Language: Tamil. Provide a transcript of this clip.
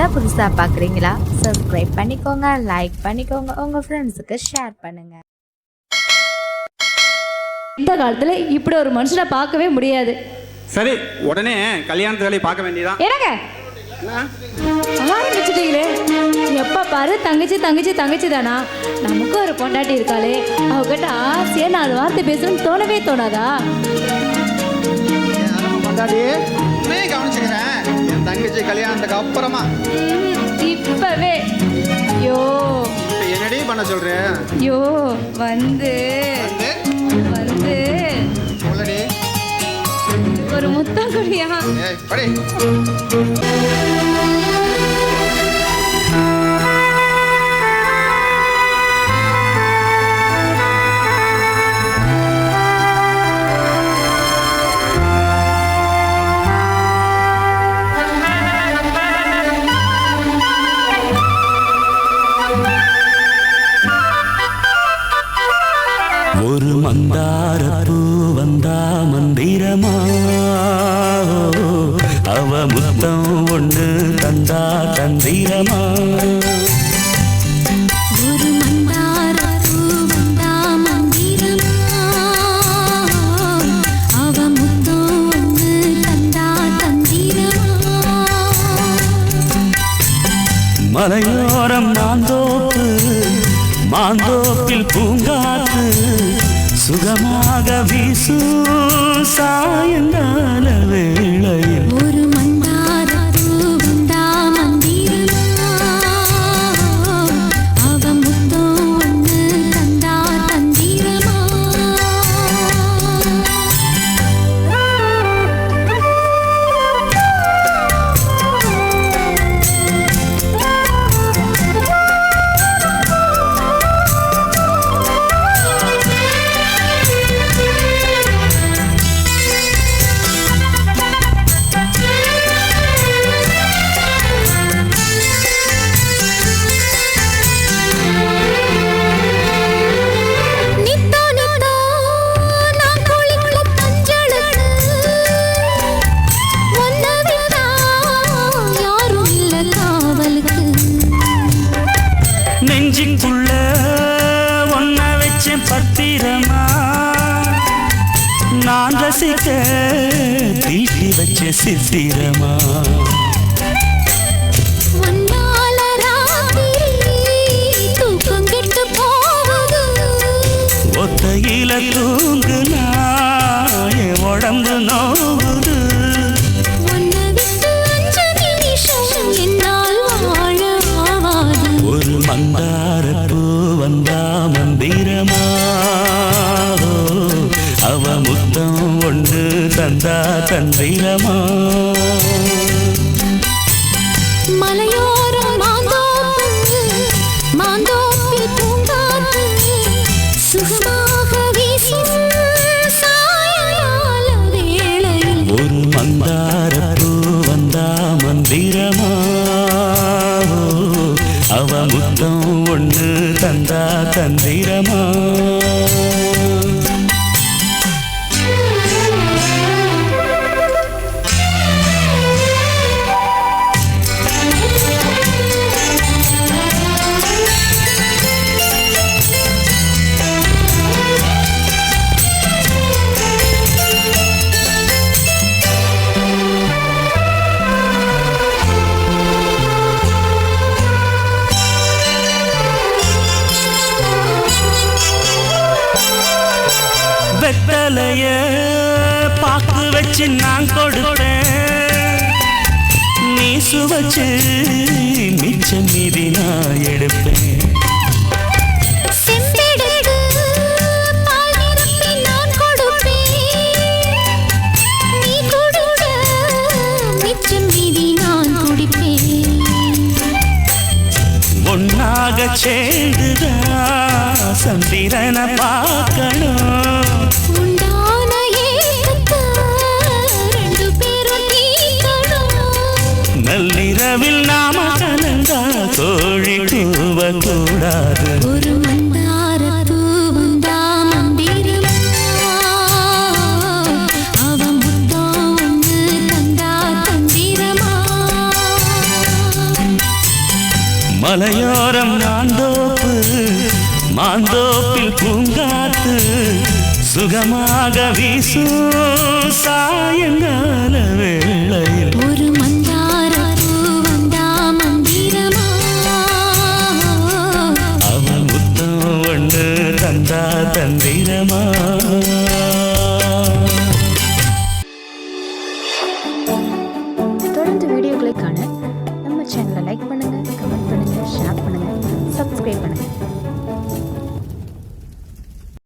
தான் புதுசாக பார்க்குறீங்களா சப்ஸ்கிரைப் பண்ணிக்கோங்க லைக் பண்ணிக்கோங்க உங்கள் ஃப்ரெண்ட்ஸுக்கு ஷேர் பண்ணுங்க. இந்த காலத்துல இப்படி ஒரு மனுஷனை பார்க்கவே முடியாது. சரி உடனே கல்யாணத்து வேலையை பார்க்க வேண்டியதான் என்னங்க? ஆரம்பிச்சிட்டீங்களே. எப்ப பாரு தங்கச்சி தங்கச்சி தங்கச்சி தானா? நமக்கு ஒரு பொண்டாட்டி இருக்காளே. அவகிட்ட ஆசையா நாலு வார்த்தை பேசணும்னு தோணவே தோணாதா? உன்னையே கவனிச்சுக்கிறேன். தங்கச்சி கல்யாணத்துக்கு அப்புறமா. இப்பவே. யோ. என்னடி பண்ண சொல்ற? யோ வந்து. வந்து? ஒரு முத்தம் குடியா படி. ஒரு மந்தாரப்பூ வந்தா மந்திரமா? அவ முத்தம் ஒன்று தந்தா தந்திரமா? மலையோரம் மாந்தோப்பு மாந்தோப்பில் பூங்காத்து சுகமாக வீசு சாயங்காலவே తీసి వచ్చే శిశిరమా தந்தா தந்திரமா வெத்தலைய பாக்கு வச்சு நான் கொடுப்பேன் நீ சுவச்சு மிச்சம் மீதி நான் எடுப்பேன். பால் நிரப்பி நான் நள்ளிரவில் நாம கலந்தா கோழி ஒரு ஒன்று தந்தா தந்திரமா. மலையோரம் மாந்தோப்பு மாந்தோப்பில் பூங்காத்து சுகமாக வீசும் சாயங்கால வேளையில். ஒரு காண